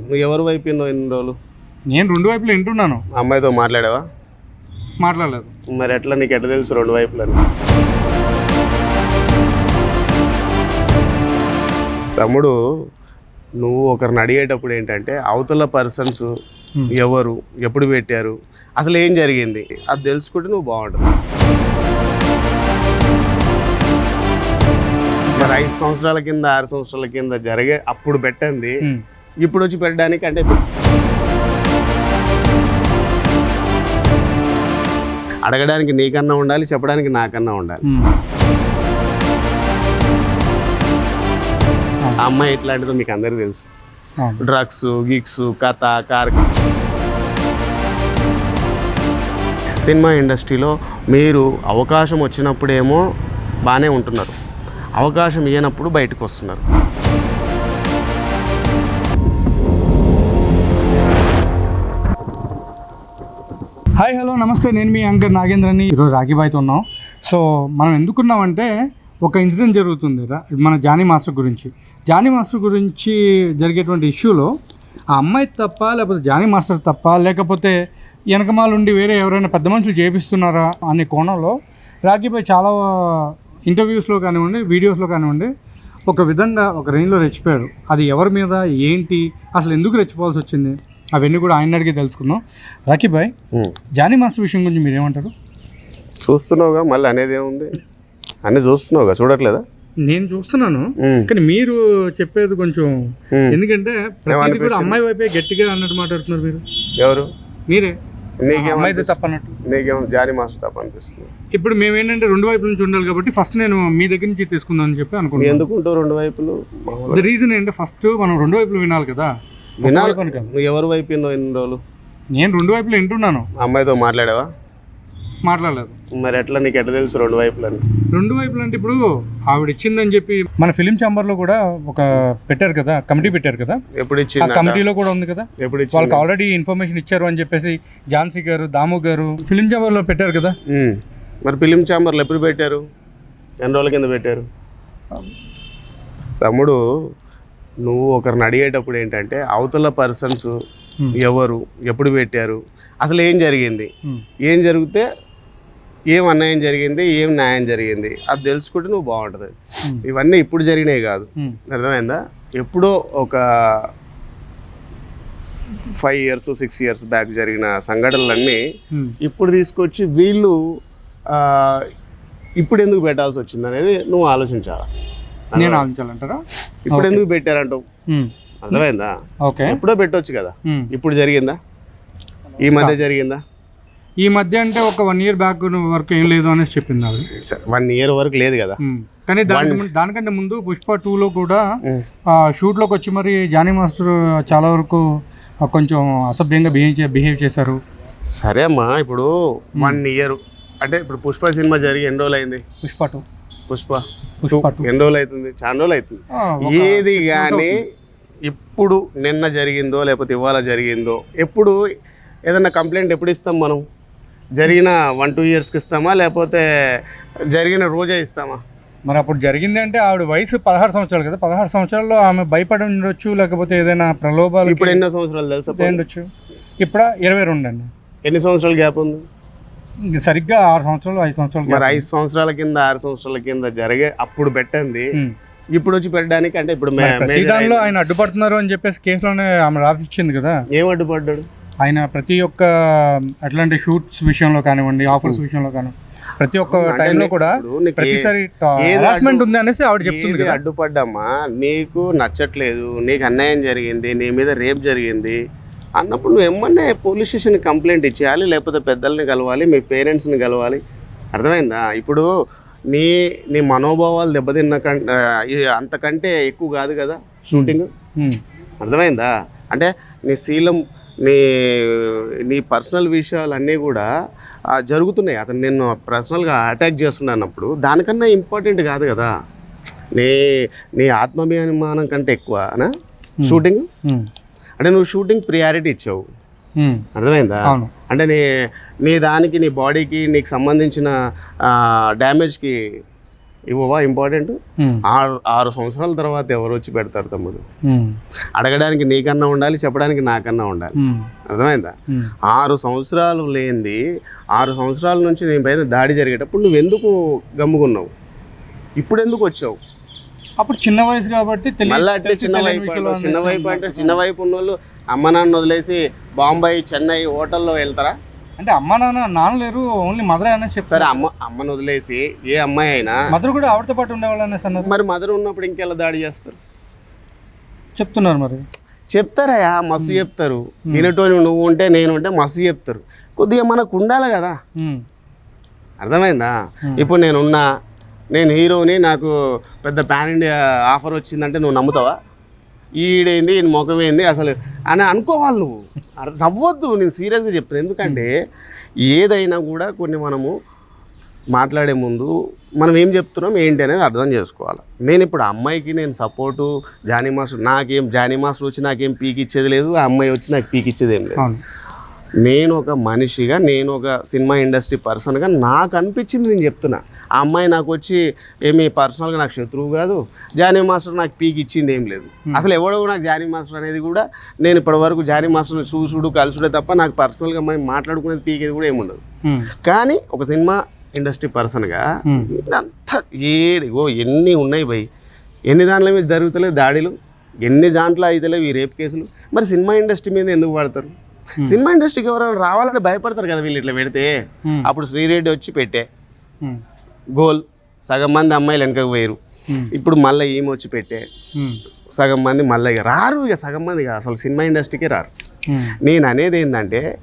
నువ్వు ఎవరు వైపు విన్నావు ఎన్ని రోజులు? నేను రెండు వైపులు వింటున్నాను. అమ్మాయితో మాట్లాడావా? మాట్లాడలేదు. మరి ఎట్లా నీకు ఎట్లా తెలుసు రెండు వైపులని? తమ్ముడు నువ్వు ఒకరిని అడిగేటప్పుడు ఏంటంటే అవతల పర్సన్స్ ఎవరు ఎప్పుడు పెట్టారు అసలు ఏం జరిగింది? అది తెలుసుకుంటే నువ్వు బాగుంటుంది. మరి ఐదు సంవత్సరాల కింద ఆరు సంవత్సరాల కింద జరిగే అప్పుడు పెట్టండి. ఇప్పుడు వచ్చి పెట్టడానికి అంటే అడగడానికి నీకన్నా ఉండాలి చెప్పడానికి నాకన్నా ఉండాలి. ఆ అమ్మాయి ఎట్లాంటిదో మీకు అందరికీ తెలుసు. డ్రగ్స్ గిగ్స్ కథ కార్ సినిమా ఇండస్ట్రీలో మీరు అవకాశం వచ్చినప్పుడేమో బాగానే ఉంటున్నారు అవకాశం ఇవ్వనప్పుడు బయటకు వస్తున్నారు హాయ్ హలో నమస్తే. నేను మీ అంకర్ నాగేంద్రని ఈరోజు రాఖీబాయ్తో ఉన్నాం. సో మనం ఎందుకున్నామంటే ఒక ఇన్సిడెంట్ జరుగుతుంది. రా- మన జానీ మాస్టర్ గురించి. జానీ మాస్టర్ గురించి జరిగేటువంటి ఇష్యూలో ఆ అమ్మాయి తప్ప లేకపోతే జానీ మాస్టర్ తప్ప లేకపోతే వెనకమాలుండి వేరే ఎవరైనా పెద్ద మనుషులు చేపిస్తున్నారా అనే కోణంలో రాఖీబాయ్ చాలా ఇంటర్వ్యూస్లో కానివ్వండి వీడియోస్లో కానివ్వండి ఒక విధంగా ఒక రేంజ్లో రెచ్చిపోయాడు. అది ఎవరి మీద? ఏంటి? అసలు ఎందుకు రెచ్చిపోవాల్సి వచ్చింది? అవన్నీ కూడా ఆయన అడిగి తెలుసుకుందాం. రాఖీబాయ్ ఉం. జానీ మాస్టర్ విషయం గురించి మీరు ఏమంటారు? చూస్తున్నావుగా మళ్ళీ అనేది ఏముంది? అన్నీ చూస్తున్నావుగా చూడట్లేదా? నేను చూస్తున్నాను. కానీ మీరు చెప్పేది కొంచెం. ఎందుకంటే ప్రతిదీ కూడా అమ్మాయి వైపే గట్టిగా అన్నట్టు మాట్లాడుతున్నారు మీరు. ఎవరు? మీరే. నీకేం అమ్మాయిది తప్పన్నట్టు. నీకేం జానీ మాస్టర్ తప్ప అనిపిస్తుంది? ఇప్పుడు మేము ఏంటంటే రెండు వైపుల నుంచి ఉండాలి కాబట్టి ఫస్ట్ నేను మీ దగ్గర నుంచి తీసుకుందాం అని చెప్పి అనుకుంటున్నాను. ఎందుకు ఉంటావు రెండు వైపులు? రీజన్ ఏంటంటే ఫస్ట్ మనం రెండు వైపులు వినాలి కదా. వినాలి. నువ్వు ఎవరు వైపు విన్నావు ఎన్ని రోజులు? నేను రెండు వైపులు వింటున్నాను. అమ్మాయితో మాట్లాడావా? మాట్లాడలేదు. మరి ఎట్లా నీకు ఎట్లా తెలుసు రెండు వైపులని? రెండు వైపులు అంటే ఇప్పుడు ఆవిడ ఇచ్చిందని చెప్పి మన ఫిలిం ఛాంబర్లో కూడా ఒక పెట్టారు కదా కమిటీ పెట్టారు కదా. ఎప్పుడు ఆ ఇచ్చింది కమిటీలో కూడా ఉంది కదా. ఎప్పుడు వాళ్ళకి ఆల్రెడీ ఇన్ఫర్మేషన్ ఇచ్చారు అని చెప్పేసి ఝాన్సీ గారు దాము గారు ఫిలిం ఛాంబర్లో పెట్టారు కదా. మరి ఫిలిం ఛాంబర్లు ఎప్పుడు పెట్టారు? ఎన్ని రోజుల కింద పెట్టారు? తమ్ముడు నువ్వు ఒకరిని అడిగేటప్పుడు ఏంటంటే అవతల పర్సన్స్. ఎవరు ఎప్పుడు పెట్టారు అసలు ఏం జరిగింది. ఏం జరిగితే ఏం అన్యాయం జరిగింది ఏం న్యాయం జరిగింది అది తెలుసుకుంటే నువ్వు బాగుంటుంది. ఇవన్నీ ఇప్పుడు జరిగినాయి కాదు. అర్థమైందా? ఎప్పుడో ఒక five years six years back జరిగిన సంఘటనలన్నీ ఇప్పుడు తీసుకొచ్చి వీళ్ళు ఇప్పుడు ఎందుకు పెట్టాల్సి వచ్చింది అనేది నువ్వు ఆలోచించాలి? నేను ఆలోచించాలంటారా ఇప్పుడు ఎందుకు పెట్టారంటావు? అర్థమైందా? ఓకే. ఎప్పుడో పెట్టొచ్చు కదా. ఇప్పుడు జరిగిందా? ఈ మధ్య జరిగిందా? ఈ మధ్య అంటే ఒక వన్ ఇయర్ బ్యాక్ వరకు ఏం లేదు అనేసి చెప్పింది ఆవిడ. వన్ ఇయర్ వరకు లేదు కదా. కానీ ముందు దానికంటే ముందు పుష్ప టూలో కూడా షూట్లోకి వచ్చి మరి జానీ మాస్టర్ చాలా వరకు కొంచెం అసభ్యంగా బిహేవ్ బిహేవ్ చేశారు. సరే అమ్మా ఇప్పుడు వన్ ఇయర్. అంటే ఇప్పుడు పుష్ప సినిమా జరిగి ఎన్ని రోజులు అయింది పుష్ప టూ. పుష్ప? ఎన్ని రోజులు అవుతుంది? చాలా రోజులు అవుతుంది. ఏది కానీ ఇప్పుడు నిన్న జరిగిందో లేకపోతే ఇవాళ జరిగిందో ఎప్పుడు ఏదన్నా కంప్లైంట్ ఎప్పుడు ఇస్తాం మనం? జరిగిన వన్ టూ ఇయర్స్కి ఇస్తామా? లేకపోతే జరిగిన రోజే ఇస్తామా? మరి అప్పుడు జరిగింది అంటే ఆవిడ వయసు పదహారు సంవత్సరాలు కదా. పదహారు సంవత్సరాల్లో ఆమె భయపడి ఉండొచ్చు లేకపోతే ఏదైనా ప్రలోభాలు ఇప్పుడు ఎన్నో సంవత్సరాలు తెలుసా? ఉండొచ్చు? ఇప్పుడు? ఇరవై రెండు అండి. ఎన్ని సంవత్సరాల గ్యాప్ ఉంది? సరిగ్గా ఆరు సంవత్సరాలు ఐదు సంవత్సరాలు మరి ఐదు సంవత్సరాల కింద ఆరు సంవత్సరాల కింద జరిగే అప్పుడు పెట్టండి. ఉమ్. ఇప్పుడు వచ్చి పెట్టడానికి అంటే ఇప్పుడు దానిలో ఆయన అడ్డుపడుతున్నారు అని చెప్పేసి కేసులోనే ఆమె రాపిచ్చింది కదా. ఏం అడ్డుపడ్డాడు? ఆయన ప్రతి ఒక్క అట్లాంటి షూట్స్ విషయంలో కానివ్వండి ఆఫర్స్ విషయంలో కానివ్వండి ప్రతి ఒక్క టైంలో కూడా ప్రతిసారి హరాస్మెంట్ ఉంది అనేసి ఆవిడ చెప్తుంది కదా. అడ్డుపడ్డమ్మా? నీకు నచ్చట్లేదు నీకు అన్యాయం జరిగింది నీ మీద రేప్ జరిగింది అన్నప్పుడు నువ్వు ఏమన్నా పోలీస్ స్టేషన్ కంప్లైంట్ ఇచ్చేయాలి లేకపోతే పెద్దల్ని కలవాలి మీ పేరెంట్స్ని కలవాలి? అర్థమైందా? ఇప్పుడు నీ నీ మనోభావాలు దెబ్బతిన్న కంటే అంతకంటే ఎక్కువ కాదు కదా షూటింగ్. అర్థమైందా? అంటే నీ శీలం నీ నీ పర్సనల్ విషయాలు అన్నీ కూడా జరుగుతున్నాయి. అతను నిన్ను పర్సనల్గా అటాక్ చేస్తున్నానప్పుడు దానికన్నా ఇంపార్టెంట్ కాదు కదా. నీ నీ ఆత్మాభిమానం కంటే ఎక్కువనా షూటింగ్. అంటే నువ్వు షూటింగ్ ప్రియారిటీ ఇచ్చావు. అర్థమైందా? అంటే నీ నీ దానికి నీ బాడీకి నీకు సంబంధించిన డ్యామేజ్కి ఇవ్వవా ఇంపార్టెంట్? ఆరు ఆరు సంవత్సరాల తర్వాత ఎవరు వచ్చి పెడతారు తమ్ముడు? అడగడానికి నీకన్నా ఉండాలి చెప్పడానికి నాకన్నా ఉండాలి. అర్థమైందా. ఆరు సంవత్సరాలు లేనిది ఆరు సంవత్సరాల నుంచి నేను పైన దాడి జరిగేటప్పుడు నువ్వు ఎందుకు గమ్ముకున్నావు? ఇప్పుడు ఎందుకు వచ్చావు? అప్పుడు చిన్న వయసు కాబట్టి మళ్ళీ అంటే చిన్న వైపు చిన్న వైపు అంటే చిన్న వైపు ఉన్న వాళ్ళు అమ్మ నాన్న వదిలేసి బాంబాయి చెన్నై హోటల్లో వెళ్తారా? అంటే అమ్మ నాన్న నాన్న లేరు ఓన్లీ మదర్ అనేసి చెప్తారు అమ్మ అమ్మను వదిలేసి ఏ అమ్మాయి అయినా మదర్ కూడా ఆవిడతో పాటు ఉండేవాళ్ళు అనేసి అన్నారు. మరి మదర్ ఉన్నప్పుడు ఇంకెలా దాడి చేస్తారు? చెప్తున్నారు మరి. చెప్తారయా మస్తు చెప్తారు. వినటోని నువ్వు ఉంటే నేను ఉంటే మస్తు చెప్తారు. కొద్దిగా మనకు ఉండాలి కదా. అర్థమైందా? ఇప్పుడు నేనున్నా నేను హీరోని నాకు పెద్ద పాన్ ఇండియా ఆఫర్ వచ్చిందంటే నువ్వు నమ్ముతావా? ఈడేంది ఈయన ముఖం ఏంది అసలు అని అనుకోవాలి నువ్వు. నవ్వద్దు నేను సీరియస్గా చెప్తాను ఎందుకంటే ఏదైనా కూడా కొన్ని మనము మాట్లాడే ముందు మనం ఏం చెప్తున్నాం ఏంటి అనేది అర్థం చేసుకోవాలి. నేను ఇప్పుడు అమ్మాయికి నేను సపోర్టు జానీ మాస్టర్ నాకేం జానీ మాస్టర్ వచ్చి నాకేం పీక్ ఇచ్చేది లేదు ఆ అమ్మాయి వచ్చి నాకు పీకిచ్చేది ఏం లేదు. నేను ఒక మనిషిగా నేను ఒక సినిమా ఇండస్ట్రీ పర్సన్గా నాకు అనిపించింది నేను చెప్తున్నా. ఆ అమ్మాయి నాకు వచ్చి ఏమి పర్సనల్గా నాకు శత్రువు కాదు జానీ మాస్టర్ నాకు పీక్ ఇచ్చింది ఏం లేదు. అసలు ఎవడో నాకు జానీ మాస్టర్ అనేది కూడా నేను ఇప్పటివరకు జానీ మాస్టర్ని చూసుడు కలుసుడే తప్ప నాకు పర్సనల్గా మనం మాట్లాడుకునేది పీకేది కూడా ఏముండదు కానీ ఒక సినిమా ఇండస్ట్రీ పర్సన్గా ఇదంతా ఏడిగో ఎన్ని ఉన్నాయి భయ్ ఎన్ని దాంట్ల మీద జరుగుతలేవు దాడులు ఎన్ని దాంట్లో అయితలేవు ఈ రేప్ కేసులు. మరి సినిమా ఇండస్ట్రీ మీద ఎందుకు పడతారు సినిమా ఇండస్ట్రీకి ఎవరైనా రావాలంటే భయపడతారు కదా వీళ్ళు ఇట్లా పెడితే. Hmm. అప్పుడు శ్రీరెడ్డి వచ్చి పెట్టే. ఉమ్, గోల్. సగం మంది అమ్మాయిలు వెనకకు పోయారు Hmm. ఇప్పుడు మళ్ళీ ఈమె వచ్చి పెట్టే. సగం మంది మళ్ళీ ఇక రారు ఇక సగం మంది కాదు. అసలు సినిమా ఇండస్ట్రీకి రారు. నేను అనేది ఏంటంటే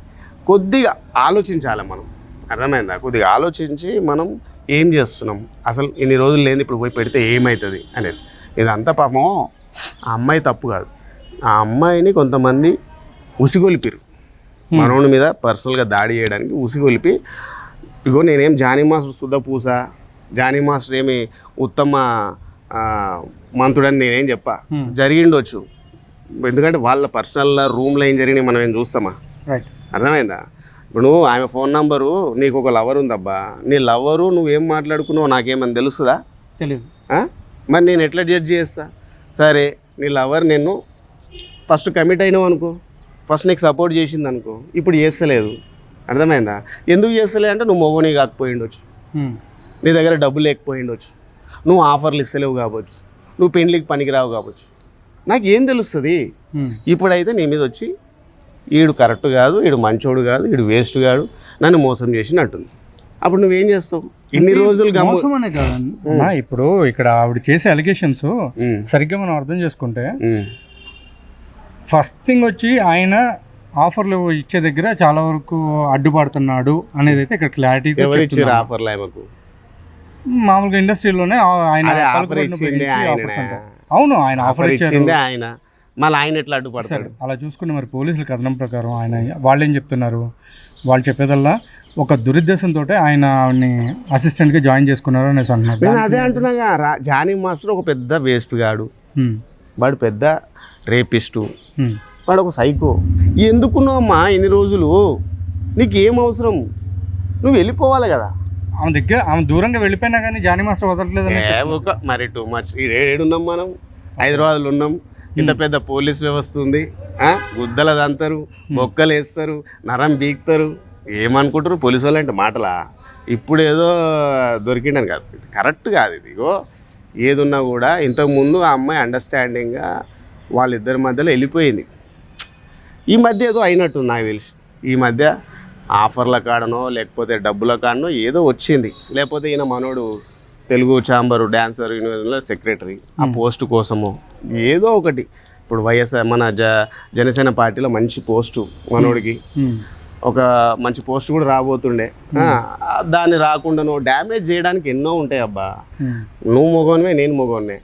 కొద్దిగా ఆలోచించాలి మనం. అర్థమైందా? కొద్దిగా ఆలోచించి మనం ఏం చేస్తున్నాం? అసలు ఇన్ని రోజులు లేని ఇప్పుడు పోయి పెడితే ఏమవుతుంది అనేది. ఇదంతా పాపం ఆ అమ్మాయి తప్పు కాదు. ఆ అమ్మాయిని కొంతమంది ఉసిగొలిపిరు మనోని మీద పర్సనల్గా దాడి చేయడానికి ఉసిగొలిపి ఇగో నేనేం జానీ మాస్టర్ శుద్ధ పూస జానీ మాస్టర్ ఏమి ఉత్తమ మంతుడని నేనేం చెప్పా? జరిగిండొచ్చు. ఎందుకంటే వాళ్ళ పర్సనల్ రూమ్లో ఏం జరిగినాయి మనం ఏం చూస్తామా? అర్థమైందా? ఇప్పుడు నువ్వు ఆమె ఫోన్ నంబరు నీకు ఒక లవర్ ఉందబ్బా. నీ లవరు నువ్వేం మాట్లాడుకున్నావు నాకేమని తెలుస్తుందా? తెలియదు? మరి నేను ఎట్లా జడ్జ్ చేస్తా? సరే నీ లవర్ నేను ఫస్ట్ కమిట్ అయినావు అనుకో ఫస్ట్ నీకు సపోర్ట్ చేసింది అనుకో ఇప్పుడు చేస్తలేదు. అర్థమైందా? ఎందుకు చేస్తలేదు అంటే నువ్వు మొగని కాకపోయి ఉండొచ్చు. నీ దగ్గర డబ్బు లేకపోయి ఉండొచ్చు. నువ్వు ఆఫర్లు ఇస్తలేవు కావచ్చు. నువ్వు పెండ్లికి పనికిరావు కావచ్చు. నాకు ఏం తెలుస్తుంది. ఇప్పుడైతే నీ మీద వచ్చి ఈడు కరెక్ట్ కాదు ఈడు మంచోడు కాదు ఈడు వేస్ట్ కాదు నన్ను మోసం చేసినట్టుంది. అప్పుడు నువ్వేం చేస్తావు? ఇన్ని రోజులు మోసం అనే కాదండి అన్నా, ఇప్పుడు ఇక్కడ ఆవిడ చేసే అలిగేషన్స్ సరిగ్గా మనం అర్థం చేసుకుంటే ఫస్ట్ థింగ్ వచ్చి ఆయన ఆఫర్లు ఇచ్చే దగ్గర చాలా వరకు అడ్డుపడుతున్నాడు అనేది అయితే ఇక్కడ క్లారిటీ ఆఫర్లు ఆమెకు మామూలుగా ఇండస్ట్రీలోనే ఆయన. అవును ఆయన ఆఫర్ ఇచ్చారు. ఇచ్చిందే ఆయన. మళ్ళీ ఆయన ఎట్లా అడ్డుపడతాడు? అలా చూసుకుని మరి పోలీసుల కథనం ప్రకారం ఆయన వాళ్ళు ఏం చెప్తున్నారు? వాళ్ళు చెప్పేదల్లా ఒక దురుద్దేశంతో ఆయన ఆవిడని అసిస్టెంట్గా జాయిన్ చేసుకున్నారు అనేసి అంటున్నారు. నేను అదే అంటున్నాగా జానీ మాస్టర్ ఒక పెద్ద వేస్ట్ గాడు. వాడు పెద్ద రేపిస్టు. వాడు ఒక సైకో. ఎందుకున్నావమ్మా ఇన్ని రోజులు? నీకు ఏం అవసరం? నువ్వు వెళ్ళిపోవాలి కదా. ఆమె దగ్గర ఆమె దూరంగా వెళ్ళిపోయినా కానీ జానీ మాస్టర్ వదలట్లేదు ఒక మరి టూ మచ్. ఏడున్నాం మనం? హైదరాబాద్లో ఉన్నాం. ఇంత పెద్ద పోలీస్ వ్యవస్థ ఉంది? గుద్దలు దంతారు బొక్కలు వేస్తారు నరం బీక్తారు. ఏమనుకుంటారు పోలీసు వాళ్ళు అంటే మాటలా? ఇప్పుడు ఏదో దొరికిండని కాదు. కరెక్ట్ కాదు ఇది ఇగో. ఏదున్నా కూడా ఇంతకుముందు ఆ అమ్మాయి అండర్స్టాండింగ్గా వాళ్ళిద్దరి మధ్యలో వెళ్ళిపోయింది. ఈ మధ్య ఏదో అయినట్టు నాకు తెలిసి. ఈ మధ్య ఆఫర్ల కాడనో లేకపోతే డబ్బుల కాడనో ఏదో వచ్చింది. లేకపోతే ఈయన మనోడు తెలుగు ఛాంబరు డ్యాన్సర్ యూనివర్సిటీలో సెక్రటరీ ఆ పోస్ట్ కోసము ఏదో ఒకటి. ఇప్పుడు వైఎస్ఆర్ మన జ జనసేన పార్టీలో మంచి పోస్టు మనోడికి. ఒక మంచి పోస్ట్ కూడా రాబోతుండే. దాన్ని రాకుండా నువ్వు డ్యామేజ్ చేయడానికి ఎన్నో ఉంటాయి అబ్బా. నువ్వు మొగోనివే నేను మొగోన్నే.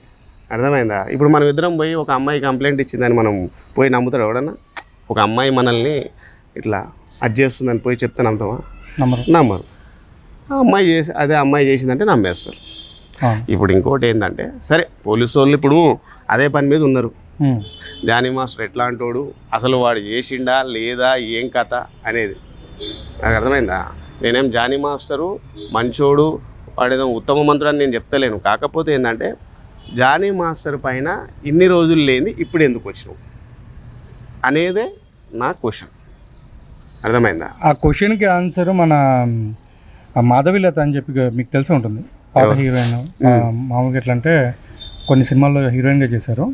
అర్థమైందా? ఇప్పుడు మనం ఇద్దరం పోయి ఒక అమ్మాయి కంప్లైంట్ ఇచ్చిందని మనం పోయి నమ్ముతాడు ఎవడన్నా? ఒక అమ్మాయి మనల్ని ఇట్లా అది చేస్తుందని పోయి చెప్తే నమ్ముతామా నమ్మరు. నమ్మరు. ఆ అమ్మాయి చేసి అదే అమ్మాయి చేసిందంటే నమ్మేస్తారు. ఇప్పుడు ఇంకోటి ఏంటంటే సరే పోలీసు వాళ్ళు ఇప్పుడు అదే పని మీద ఉన్నారు. జానీ మాస్టర్ ఎట్లా అంటాడు అసలు వాడు చేసిండా? లేదా? ఏం కథ? అనేది. నాకు అర్థమైందా? నేనేం జానీ మాస్టరు మంచోడు వాడేదో ఉత్తమ మంత్రుడు అని నేను చెప్తలేను. కాకపోతే ఏంటంటే జానీ మాస్టర్ పైన ఇన్ని రోజులు లేని ఇప్పుడు ఎందుకు వచ్చినావు? అనేదే నా క్వశ్చన్. అర్థమైందా? ఆ క్వశ్చన్కి ఆన్సర్ మన మాధవిలత అని చెప్పి మీకు తెలిసి ఉంటుంది. పాత హీరోయిన్. మామూలుగా ఎట్లా అంటే కొన్ని సినిమాల్లో హీరోయిన్గా చేశారు.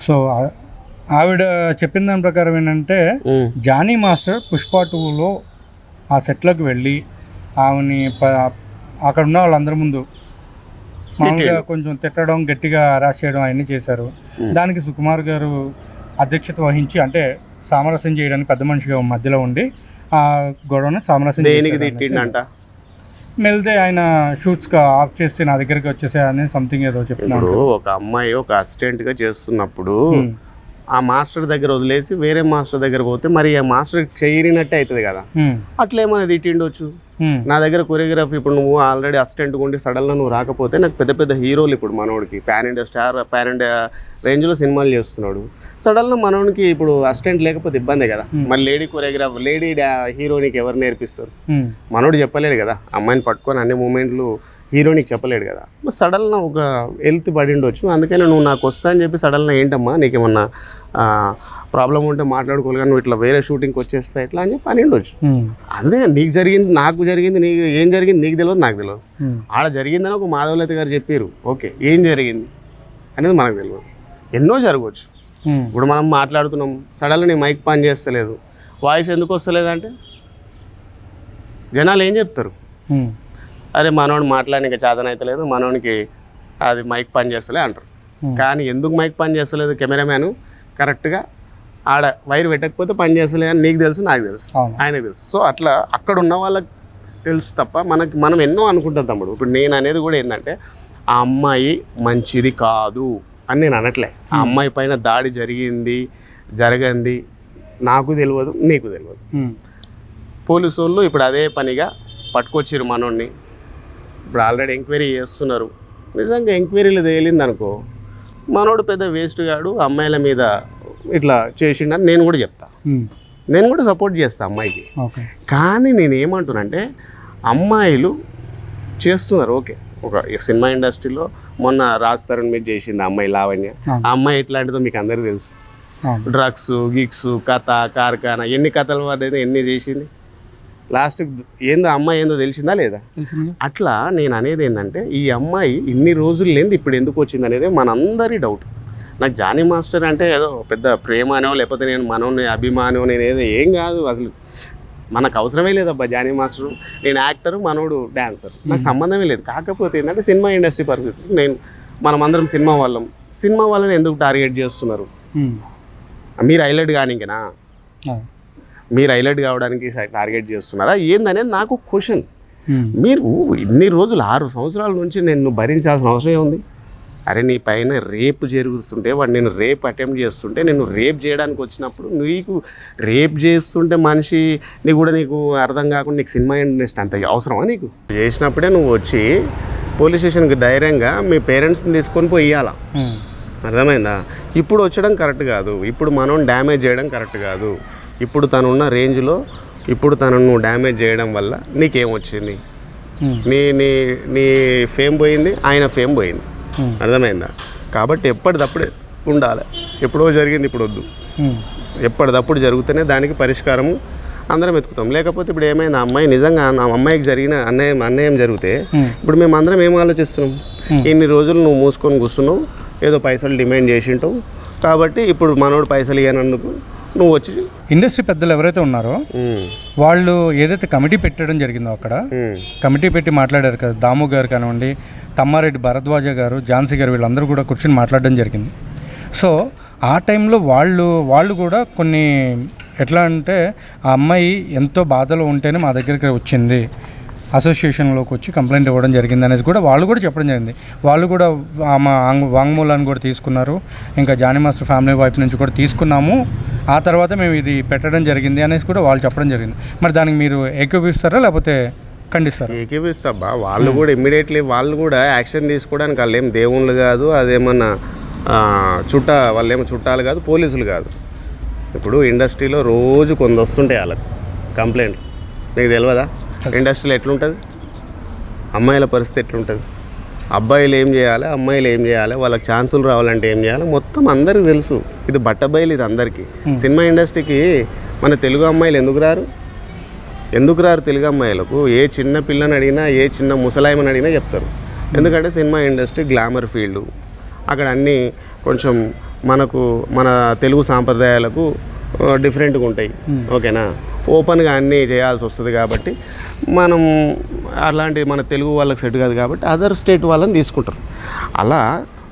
సో ఆవిడ చెప్పిన దాని ప్రకారం ఏంటంటే జానీ మాస్టర్ పుష్ప టూలో ఆ సెట్లోకి వెళ్ళి ఆమెని అక్కడ ఉన్న వాళ్ళందరి ముందు మామూలుగా కొంచెం తిట్టడం గట్టిగా అరెస్ట్ చేయడం అవన్నీ చేశారు. దానికి సుకుమార్ గారు అధ్యక్షత వహించి అంటే సామరస్యం చేయడానికి పెద్ద మనిషిగా మధ్యలో ఉండి ఆ గొడవను సామరస్యం. తిట్టిండంట? వెళ్తే ఆయన షూట్స్ ఆఫ్ చేసి నా దగ్గరికి వచ్చేసాయని సంథింగ్ ఏదో చెప్తున్నాడు. ఒక అమ్మాయి ఒక అసిస్టెంట్గా చేస్తున్నప్పుడు ఆ మాస్టర్ దగ్గర వదిలేసి వేరే మాస్టర్ దగ్గర పోతే మరి ఆ మాస్టర్ చేయరినట్టే అవుతుంది కదా. హ్మ్. అట్లా ఏమైనా తిట్టిండొచ్చు. నా దగ్గర కొరియోగ్రఫీ ఇప్పుడు నువ్వు ఆల్రెడీ అసిస్టెంట్ ఉండి సడన్గా నువ్వు రాకపోతే నాకు పెద్ద పెద్ద హీరోలు ఇప్పుడు మనోడికి. Pan India star pan India రేంజ్లో సినిమాలు చేస్తున్నాడు. సడన్గా మనోడికి ఇప్పుడు అసిస్టెంట్ లేకపోతే ఇబ్బందే కదా. మరి లేడీ కొరియోగ్రాఫర్ లేడీ హీరోనికి ఎవరు నేర్పిస్తారు. మనోడు చెప్పలేడు కదా. అమ్మాయిని పట్టుకొని అన్ని మూమెంట్లు హీరోనికి చెప్పలేడు కదా మరి సడన్గా ఒక హెల్త్ పడి ఉండొచ్చు అందుకని నువ్వు నాకు వస్తా అని చెప్పి సడన్గా ఏంటమ్మా నీకేమన్నా ప్రాబ్లం ఉంటే మాట్లాడుకోవాలి కానీ నువ్వు ఇట్లా వేరే షూటింగ్కి వచ్చేస్తా ఇట్లా అని చెప్పి అని ఉండొచ్చు. అదే నీకు జరిగింది నాకు జరిగింది నీకు ఏం జరిగింది నీకు తెలియదు నాకు తెలియదు. ఆడ జరిగిందని ఒక మాధవలత గారు చెప్పారు ఓకే ఏం జరిగింది అనేది మనకు తెలియదు ఎన్నో జరగవచ్చు. ఇప్పుడు మనం మాట్లాడుతున్నాం సడన్గా నీ మైక్ పని చేస్తలేదు వాయిస్ ఎందుకు వస్తలేదు అంటే జనాలు ఏం చెప్తారు. అరే మనోడు మాట్లాడడానికి చేతన అవుతలేదు మనోనికి అది మైక్ పని చేస్తలే అంటారు. కానీ ఎందుకు మైక్ పని చేస్తలేదు కెమెరామ్యాన్? కరెక్ట్గా ఆడ వైర్ పెట్టకపోతే పని చేస్తలే అని నీకు తెలుసు నాకు తెలుసు. ఆయనకు తెలుసు. సో అట్లా అక్కడ ఉన్న వాళ్ళకి తెలుసు తప్ప మనకి మనం ఎన్నో అనుకుంటాం తమ్ముడు. ఇప్పుడు నేను అనేది కూడా ఏంటంటే ఆ అమ్మాయి మంచిది కాదు అని నేను అనట్లే. ఆ అమ్మాయి పైన దాడి జరిగింది జరగంది నాకు తెలియదు నీకు తెలియదు. పోలీసు వాళ్ళు ఇప్పుడు అదే పనిగా పట్టుకొచ్చారు మనోడిని. ఇప్పుడు ఆల్రెడీ ఎంక్వైరీ చేస్తున్నారు. నిజంగా ఎంక్వైరీలు తేలింది అనుకో మనోడు పెద్ద వేస్ట్ గాడు అమ్మాయిల మీద ఇట్లా చేసిండని నేను కూడా చెప్తా. నేను కూడా సపోర్ట్ చేస్తా అమ్మాయికి. కానీ నేను ఏమంటున్నానంటే అమ్మాయిలు చేస్తున్నారు ఓకే. ఒక సినిమా ఇండస్ట్రీలో మొన్న రాజ్ తరుణ్ మీద చేసింది అమ్మాయి లావణ్య. ఆ అమ్మాయి ఎట్లాంటిదో మీకు అందరికీ తెలుసు. డ్రగ్స్ గిగ్స్ కథ కార్ఖానా ఎన్ని కథలు పడ్డది ఎన్ని చేసింది? లాస్ట్ ఏందో అమ్మాయి ఏందో తెలిసిందా లేదా? అట్లా నేను అనేది ఏంటంటే ఈ అమ్మాయి ఇన్ని రోజులు లేనిది ఇప్పుడు ఎందుకు వచ్చింది అనేది మనందరి డౌట్. నాకు జానీ మాస్టర్ అంటే ఏదో పెద్ద ప్రేమ అనో లేకపోతే నేను మనోని అభిమానో నేను ఏదో ఏం కాదు అసలు. మనకు అవసరమే లేదబ్బా జానీ మాస్టర్. నేను యాక్టర్ మనోడు డాన్సర్. నాకు సంబంధమే లేదు. కాకపోతే ఏంటంటే సినిమా ఇండస్ట్రీ పరిస్థితి. నేను మనమందరం సినిమా వాళ్ళం. సినిమా వాళ్ళని ఎందుకు టార్గెట్ చేస్తున్నారు. మీరు హైలైట్ కానీకేనా. మీరు హైలైట్ కావడానికి టార్గెట్ చేస్తున్నారా? ఏందనేది నాకు క్వశ్చన్. హ్మ్. మీరు ఇన్ని రోజులు ఆరు సంవత్సరాల నుంచి నేను భరించాల్సిన అవసరం ఏముంది? అరే నీ పైన రేపు జరుగుతుంటే వాడు నేను రేప్ అటెంప్ట్ చేస్తుంటే నేను రేప్ చేయడానికి వచ్చినప్పుడు నీకు రేప్ చేస్తుంటే మనిషి నీ కూడా నీకు అర్థం కాకుండా నీకు సినిమా ఇండస్ట్రీ అంత అవసరమా నీకు? చేసినప్పుడే నువ్వు వచ్చి పోలీస్ స్టేషన్కి ధైర్యంగా మీ పేరెంట్స్ని తీసుకొని పోయి ఇవ్వాలా హ్మ్. అర్థమైందా? ఇప్పుడు వచ్చడం కరెక్ట్ కాదు. ఇప్పుడు మనం డ్యామేజ్ చేయడం కరెక్ట్ కాదు. ఇప్పుడు తనున్న రేంజ్లో ఇప్పుడు తను నువ్వు డ్యామేజ్ చేయడం వల్ల నీకేం వచ్చింది హ్మ్. నీ నీ నీ ఫేమ్ పోయింది ఆయన ఫేమ్ పోయింది. అర్థమైందా? కాబట్టి ఎప్పటిదప్పుడే ఉండాలి. ఎప్పుడో జరిగింది ఇప్పుడు వద్దు. ఎప్పటిదప్పుడు జరిగితేనే దానికి పరిష్కారము అందరం ఎత్తుకుతాం లేకపోతే ఇప్పుడు ఏమైంది ఆ అమ్మాయి నిజంగా ఆ అమ్మాయికి జరిగిన అన్యాయం అన్యాయం జరిగితే. ఇప్పుడు మేము అందరం ఏం ఆలోచిస్తున్నాం? ఇన్ని రోజులు నువ్వు మూసుకొని కూర్చున్నావు ఏదో పైసలు డిమాండ్ చేసింటావు. కాబట్టి ఇప్పుడు మనోడు పైసలు ఇవ్వనందుకు నువ్వు వచ్చి ఇండస్ట్రీ పెద్దలు ఎవరైతే ఉన్నారో వాళ్ళు ఏదైతే కమిటీ పెట్టడం జరిగిందో అక్కడ కమిటీ పెట్టి మాట్లాడారు కదా దాము గారు కానివ్వండి తమ్మారెడ్డి భరద్వాజ గారు ఝాన్సీ గారు వీళ్ళందరూ కూడా కూర్చొని మాట్లాడడం జరిగింది. సో ఆ టైంలో వాళ్ళు వాళ్ళు కూడా కొన్ని ఎట్లా అంటే ఆ అమ్మాయి ఎంతో బాధలో ఉంటేనే మా దగ్గరికి వచ్చింది అసోసియేషన్లోకి వచ్చి కంప్లైంట్ ఇవ్వడం జరిగింది అనేసి కూడా వాళ్ళు కూడా చెప్పడం జరిగింది. వాళ్ళు కూడా ఆమె వాంగ్మూలాన్ని కూడా తీసుకున్నారు ఇంకా జానీ మాస్టర్ ఫ్యామిలీ వైపు నుంచి కూడా తీసుకున్నాము ఆ తర్వాత మేము ఇది పెట్టడం జరిగింది అనేసి కూడా వాళ్ళు చెప్పడం జరిగింది. మరి దానికి మీరు ఏకీపిస్తారా లేకపోతే ఖండిస్తారా? ఏకీపిస్తాబ్బా వాళ్ళు కూడా ఇమ్మీడియట్లీ వాళ్ళు కూడా యాక్షన్ తీసుకోవడానికి వాళ్ళు ఏం దేవుళ్ళు కాదు అదేమన్నా చుట్ట వాళ్ళు ఏమో చుట్టాలు కాదు పోలీసులు కాదు. ఇప్పుడు ఇండస్ట్రీలో రోజు కొంత వస్తుంటాయి వాళ్ళకి కంప్లైంట్ నీకు తెలియదా ఇండస్ట్రీలో ఎట్లుంటుంది? అమ్మాయిల పరిస్థితి ఎట్లుంటుంది? అబ్బాయిలు ఏం చేయాలి అమ్మాయిలు ఏం చేయాలి వాళ్ళకి ఛాన్సులు రావాలంటే ఏం చేయాలి మొత్తం అందరికి తెలుసు. ఇది బట్టబయలు ఇది అందరికీ. సినిమా ఇండస్ట్రీకి మన తెలుగు అమ్మాయిలు ఎందుకు రారు? ఎందుకు రారు తెలుగు అమ్మాయిలకు? ఏ చిన్న పిల్లని అడిగినా ఏ చిన్న ముసలాయమని అడిగినా చెప్తారు. ఎందుకంటే సినిమా ఇండస్ట్రీ గ్లామర్ ఫీల్డ్. అక్కడ అన్నీ కొంచెం మనకు మన తెలుగు సాంప్రదాయాలకు డిఫరెంట్గా ఉంటాయి. ఓకేనా? ఓపెన్గా అన్నీ చేయాల్సి వస్తుంది కాబట్టి మనం అలాంటి మన తెలుగు వాళ్ళకి సెట్ కాదు కాబట్టి అదర్ స్టేట్ వాళ్ళని తీసుకుంటారు. అలా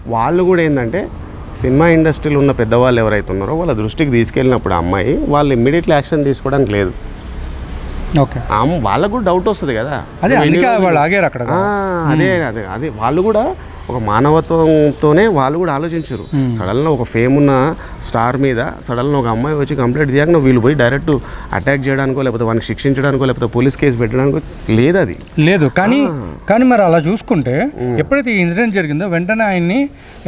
వాళ్ళు కూడా ఏంటంటే సినిమా ఇండస్ట్రీలో ఉన్న పెద్దవాళ్ళు ఎవరైతే ఉన్నారో వాళ్ళ దృష్టికి తీసుకెళ్ళినప్పుడు అమ్మాయి వాళ్ళు ఇమ్మీడియట్లీ యాక్షన్ తీసుకోవడానికి లేదు. ఓకే. వాళ్ళకు కూడా డౌట్ వస్తుంది కదా. అదే అక్కడ. అదే అదే అదే. వాళ్ళు కూడా ఒక మానవత్వంతోనే వాళ్ళు కూడా ఆలోచించారు. సడన్గా ఒక ఫేమ్ ఉన్న స్టార్ మీద సడన్గా ఒక అమ్మాయి వచ్చి కంప్లైంట్ చేయక వీళ్ళు పోయి డైరెక్ట్ అటాక్ చేయడానికో లేకపోతే వానికి శిక్షించడానికో లేకపోతే పోలీస్ కేసు పెట్టడానికో లేదు అది. లేదు. కానీ కానీ మరి అలా చూసుకుంటే ఎప్పుడైతే ఈ ఇన్సిడెంట్ జరిగిందో వెంటనే ఆయన్ని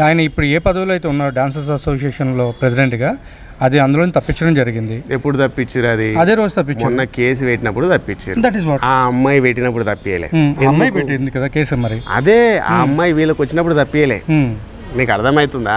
ఆయన ఇప్పుడు ఏ పదవిలో అయితే ఉన్నారో డాన్సర్స్ అసోసియేషన్లో ప్రెసిడెంట్గా అది అందులో తప్పించడం జరిగింది. ఎప్పుడు తప్పించారు అది? అదే రోజు తప్పించారు. మొన్న కేసు పెట్టినప్పుడు తప్పించారు దట్ ఈస్ వాట్ ఆ అమ్మాయి పెట్టినప్పుడు తప్పియలే అమ్మాయి పెట్టింది కదా కేసు మరి. అదే ఆ అమ్మాయి వీళ్ళకి వచ్చినప్పుడు తప్పియలే. నీకు అర్థమవుతుందా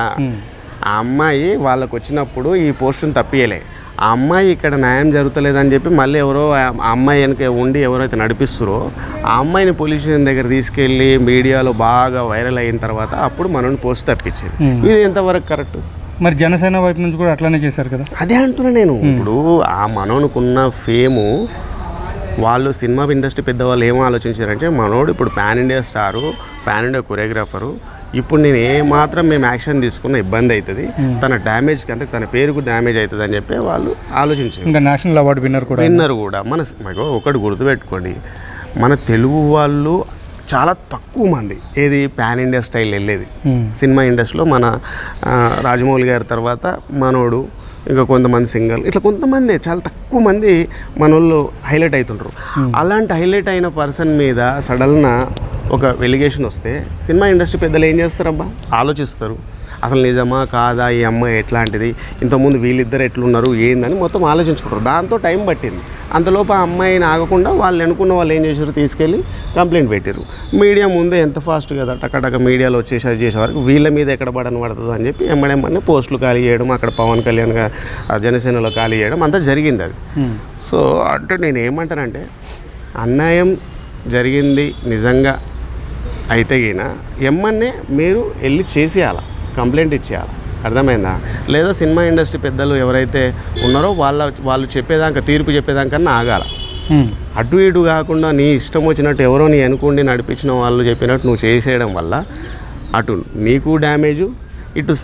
ఆ అమ్మాయి వాళ్ళకు వచ్చినప్పుడు ఈ పోస్టును తప్పియలే. ఆ అమ్మాయి ఇక్కడ న్యాయం జరుగుతలేదని చెప్పి మళ్ళీ ఎవరో ఆ ఆ అమ్మాయి వెనక ఉండి ఎవరైతే నడిపిస్తారో ఆ అమ్మాయిని పోలీస్ స్టేషన్ దగ్గర తీసుకెళ్ళి మీడియాలో బాగా వైరల్ అయిన తర్వాత అప్పుడు మనల్ని పోస్ట్ తప్పించింది. ఇది ఎంతవరకు కరెక్ట్? మరి జనసేన వైపు నుంచి కూడా అట్లానే చేశారు కదా? అదే అంటున్నా నేను. ఇప్పుడు ఆ మనోనుకున్న ఫేము వాళ్ళు సినిమా ఇండస్ట్రీ పెద్దవాళ్ళు ఏం ఆలోచించారంటే మనోడు ఇప్పుడు pan India star pan India choreographer. ఇప్పుడు నేను ఏ మాత్రం మేము యాక్షన్ తీసుకున్న ఇబ్బంది అవుతుంది తన డ్యామేజ్ అంటే తన పేరుకు డ్యామేజ్ అవుతుంది అని చెప్పి వాళ్ళు ఆలోచించారు. ఇంకా నేషనల్ అవార్డు విన్నర్ కూడా. విన్నర్ కూడా. మన మాకు ఒకటి గుర్తుపెట్టుకోండి. మన తెలుగు వాళ్ళు చాలా తక్కువ మంది ఏది పాన్ ఇండియా స్టైల్ వెళ్ళేది. సినిమా ఇండస్ట్రీలో మన రాజమౌళి గారి తర్వాత మనోడు ఇంకా కొంతమంది సింగర్ ఇట్లా కొంతమంది చాలా తక్కువ మంది మన వాళ్ళు హైలైట్ అవుతుంటారు అలాంటి హైలైట్ అయిన పర్సన్ మీద సడన్న ఒక వెలిగేషన్ వస్తే సినిమా ఇండస్ట్రీ పెద్దలు ఏం చేస్తారబ్బా? ఆలోచిస్తారు. అసలు నిజమా కాదా? ఈ అమ్మాయి ఎట్లాంటిది? ఇంతకుముందు వీళ్ళిద్దరు ఎట్లున్నారు? ఏందని మొత్తం ఆలోచించుకుంటారు. దాంతో టైం పట్టింది. అంతలోపు ఆ అమ్మాయిని ఆగకుండా వాళ్ళు అనుకున్న వాళ్ళు ఏం చేశారు? తీసుకెళ్ళి కంప్లైంట్ పెట్టారు మీడియా ముందే ఎంత ఫాస్ట్ కదా టకటక మీడియాలో వచ్చేసి అది చేసే వరకు వీళ్ళ మీద ఎక్కడ పడని పడుతుంది అని చెప్పి ఎమ్మడెమ్మనే పోస్టులు ఖాళీ చేయడం అక్కడ పవన్ కళ్యాణ్ జనసేనలో ఖాళీ చేయడం అంతా జరిగింది అది. ఉమ్, సో అంటే నేను ఏమంటానంటే అన్యాయం జరిగింది నిజంగా అయితే గిన ఎమ్మన్నే మీరు వెళ్ళి చేసేయాలి? కంప్లైంట్ ఇచ్చేయాలి? అర్థమైందా? లేదా సినిమా ఇండస్ట్రీ పెద్దలు ఎవరైతే ఉన్నారో వాళ్ళ వాళ్ళు చెప్పేదాకా తీర్పు చెప్పేదానికన్నా ఆగాల? అటు ఇటు కాకుండా నీ ఇష్టం వచ్చినట్టు ఎవరో నీ అనుకుండి నడిపించిన వాళ్ళు చెప్పినట్టు నువ్వు చేసేయడం వల్ల అటు నీకు డ్యామేజు ఇటు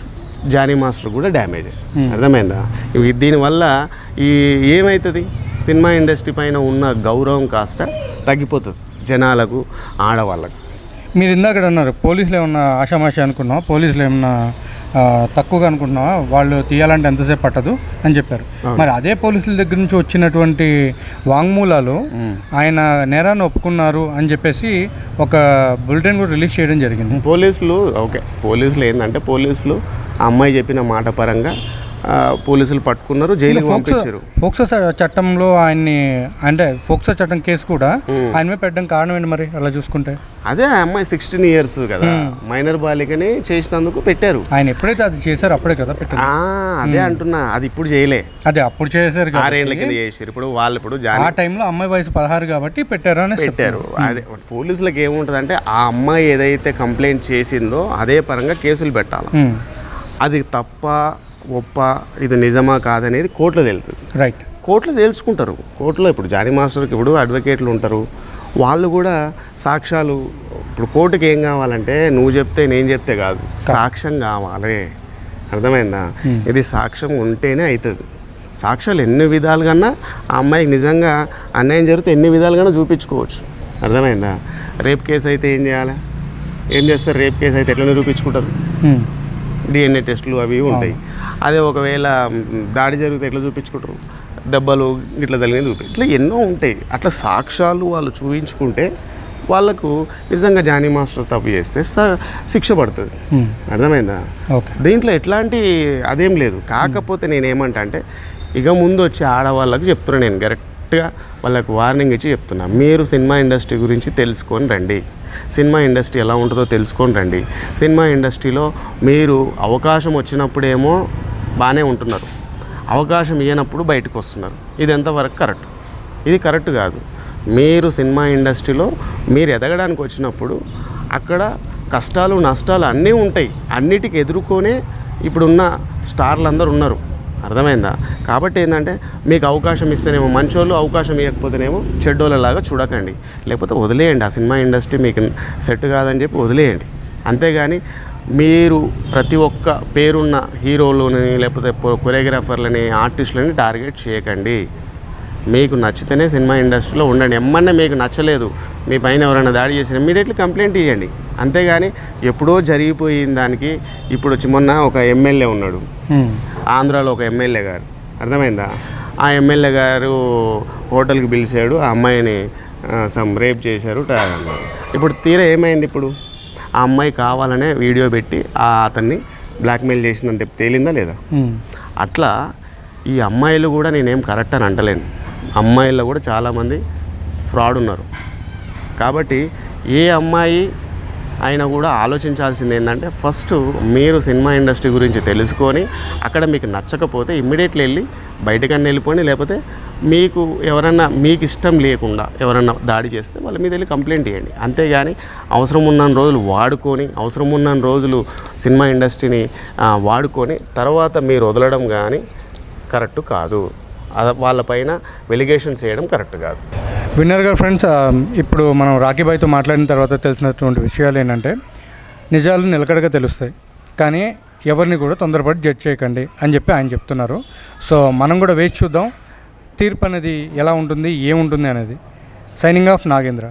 జానీ మాస్టర్ కూడా డ్యామేజ్. అర్థమైందా? ఇవి దీనివల్ల ఈ ఏమవుతుంది సినిమా ఇండస్ట్రీ పైన ఉన్న గౌరవం కాస్త తగ్గిపోతుంది జనాలకు ఆడవాళ్ళకు. మీరు ఇందాక అన్నారు పోలీసులు ఏమన్నా ఆషామాషి అనుకున్నావా పోలీసులు ఏమన్నా తక్కువగా అనుకుంటున్నావా? వాళ్ళు తీయాలంటే ఎంతసేపు పట్టదు అని చెప్పారు. మరి అదే పోలీసుల దగ్గర నుంచి వచ్చినటువంటి వాంగ్మూలాలు ఆయన నేరాన్ని ఒప్పుకున్నారు అని చెప్పేసి ఒక బులెటిన్ కూడా రిలీజ్ చేయడం జరిగింది. పోలీసులు ఓకే పోలీసులు ఏంటంటే పోలీసులు ఆ అమ్మాయి చెప్పిన మాట పరంగా పోలీసులు పట్టుకున్నారు ఫోక్సో పంపించారు. ఫోక్సో చట్టంలో ఆయన్ని అంటే ఫోక్సో చట్టం కేసు కూడా ఆయన మీద పెట్టడం కారణం ఏంటి మరి అలా చూసుకుంటే? అదే ఆ అమ్మాయి సిక్స్టీన్ ఇయర్స్ కదా. మైనర్ బాలికని చేసినందుకు పెట్టారు. ఆయన ఎప్పుడైతే అది చేశారో అప్పుడే కదా పెట్టారు. అదే అంటున్నా. అది ఇప్పుడు చేయలే అదే అప్పుడు చేశారు ఆరేళ్ళ కింద చేసారు ఇప్పుడు వాళ్ళు ఇప్పుడు ఆ టైంలో అమ్మాయి వయసు పదహారు కాబట్టి పెట్టారు అని పెట్టారు. అదే పోలీసులకు ఏముంటుంది అంటే ఆ అమ్మాయి ఏదైతే కంప్లైంట్ చేసిందో అదే పరంగా కేసులు పెట్టాలి. అది తప్ప ఒప్ప ఇది నిజమా కాదనేది కోర్టులో తెలుస్తుంది రైట్ కోర్టులో తెలుసుకుంటారు కోర్టులో ఇప్పుడు జానీ మాస్టర్కి ఇప్పుడు అడ్వకేట్లు ఉంటారు. వాళ్ళు కూడా సాక్ష్యాలు ఇప్పుడు కోర్టుకి ఏం కావాలంటే నువ్వు చెప్తే నేను చెప్తే కాదు. సాక్ష్యం కావాలి. అర్థమైందా? ఇది సాక్ష్యం ఉంటేనే అవుతుంది సాక్ష్యాలు ఎన్ని విధాలుగా ఆ అమ్మాయికి నిజంగా అన్యాయం జరిగితే ఎన్ని విధాలుగానే చూపించుకోవచ్చు. అర్థమైందా? రేప్ కేసు అయితే ఏం చేయాలి? ఏం చేస్తారు? రేప్ కేసు అయితే ఎట్లా నిరూపించుకుంటారు? డిఎన్ఏ టెస్టులు అవి ఉంటాయి. అదే ఒకవేళ దాడి జరిగితే ఎట్లా చూపించుకుంటారు? దెబ్బలు ఇట్లా తగిలింది చూపి ఇట్లా ఎన్నో ఉంటాయి. అట్లా సాక్ష్యాలు వాళ్ళు చూపించుకుంటే వాళ్ళకు నిజంగా జానీ మాస్టర్ తప్పు చేస్తే శిక్ష పడుతుంది. ఉమ్, అర్థమైందా? ఓకే. దీంట్లో ఎట్లాంటి అదేం లేదు. కాకపోతే నేను ఏమంటా అంటే ఇక ముందు వచ్చే ఆడవాళ్ళకి చెప్తున్నా నేను. కరెక్ట్ కరెక్ట్గా వాళ్ళకి వార్నింగ్ ఇచ్చి చెప్తున్నా. మీరు సినిమా ఇండస్ట్రీ గురించి తెలుసుకొని రండి. సినిమా ఇండస్ట్రీ ఎలా ఉంటుందో తెలుసుకొని రండి. సినిమా ఇండస్ట్రీలో మీరు అవకాశం వచ్చినప్పుడేమో బాగానే ఉంటున్నారు. అవకాశం ఇవ్వనప్పుడు బయటకు వస్తున్నారు. ఇది ఎంతవరకు కరెక్ట్? ఇది కరెక్ట్ కాదు. మీరు సినిమా ఇండస్ట్రీలో మీరు ఎదగడానికి వచ్చినప్పుడు అక్కడ కష్టాలు నష్టాలు అన్నీ ఉంటాయి. అన్నిటికి ఎదుర్కొనే ఇప్పుడున్న స్టార్లు అందరు ఉన్నారు. అర్థమైందా? కాబట్టి ఏంటంటే మీకు అవకాశం ఇస్తేనేమో మంచోళ్ళు అవకాశం ఇవ్వకపోతేనేమో చెడ్డోళ్ళలాగా చూడకండి. లేకపోతే వదిలేయండి. ఆ సినిమా ఇండస్ట్రీ మీకు సెట్ కాదని చెప్పి వదిలేయండి. అంతేగాని మీరు ప్రతి ఒక్క పేరున్న హీరోలని లేకపోతే కొరియోగ్రాఫర్లని ఆర్టిస్టులని టార్గెట్ చేయకండి. మీకు నచ్చితేనే సినిమా ఇండస్ట్రీలో ఉండండి. ఎమ్మన్నా మీకు నచ్చలేదు మీ పైన ఎవరైనా దాడి చేసిన ఇమ్మీడియట్లీ కంప్లైంట్ ఇవ్వండి అంతేగాని ఎప్పుడో జరిగిపోయిన దానికి ఇప్పుడు వచ్చి మొన్న ఒక ఎమ్మెల్యే ఉన్నాడు. ఆంధ్రాలో ఒక ఎమ్మెల్యే గారు. అర్థమైందా? ఆ ఎమ్మెల్యే గారు హోటల్కి పిలిచాడు ఆ అమ్మాయిని సమ్ రేప్ చేశారు. ఇప్పుడు తీరా ఏమైంది ఇప్పుడు? ఆ అమ్మాయి కావాలనే వీడియో పెట్టి ఆ అతన్ని బ్లాక్మెయిల్ చేసిందని చెప్పి తేలిందా లేదా. అట్లా ఈ అమ్మాయిలు కూడా నేనేం కరెక్ట్ అని అంటలేను. అమ్మాయిల్లో కూడా చాలామంది ఫ్రాడ్ ఉన్నారు. కాబట్టి ఏ అమ్మాయి అయినా కూడా ఆలోచించాల్సింది ఏంటంటే ఫస్ట్ మీరు సినిమా ఇండస్ట్రీ గురించి తెలుసుకొని అక్కడ మీకు నచ్చకపోతే ఇమ్మీడియట్లీ వెళ్ళి బయటకన్నా వెళ్ళిపోండి. లేకపోతే మీకు ఎవరన్నా మీకు ఇష్టం లేకుండా ఎవరన్నా దాడి చేస్తే వాళ్ళ మీద వెళ్ళి కంప్లైంట్ ఇవ్వండి. అంతేగాని అవసరం ఉన్న రోజులు వాడుకొని అవసరం ఉన్న రోజులు సినిమా ఇండస్ట్రీని వాడుకొని తర్వాత మీరు వదలడం కానీ కరెక్ట్ కాదు. వాళ్ళపైన వెలిగేషన్స్ చేయడం కరెక్ట్ కాదు. విన్నర్ గారు ఫ్రెండ్స్ ఇప్పుడు మనం రాఖీబాయ్తో మాట్లాడిన తర్వాత తెలిసినటువంటి విషయాలు ఏంటంటే నిజాలు నిలకడగా తెలుస్తాయి. కానీ ఎవరిని కూడా తొందరపడి జడ్జ్ చేయకండి అని చెప్పి ఆయన చెప్తున్నారు. సో మనం కూడా వేచి చూద్దాం తీర్పు అనేది ఎలా ఉంటుంది ఏముంటుంది అనేది. Signing off Nagendra.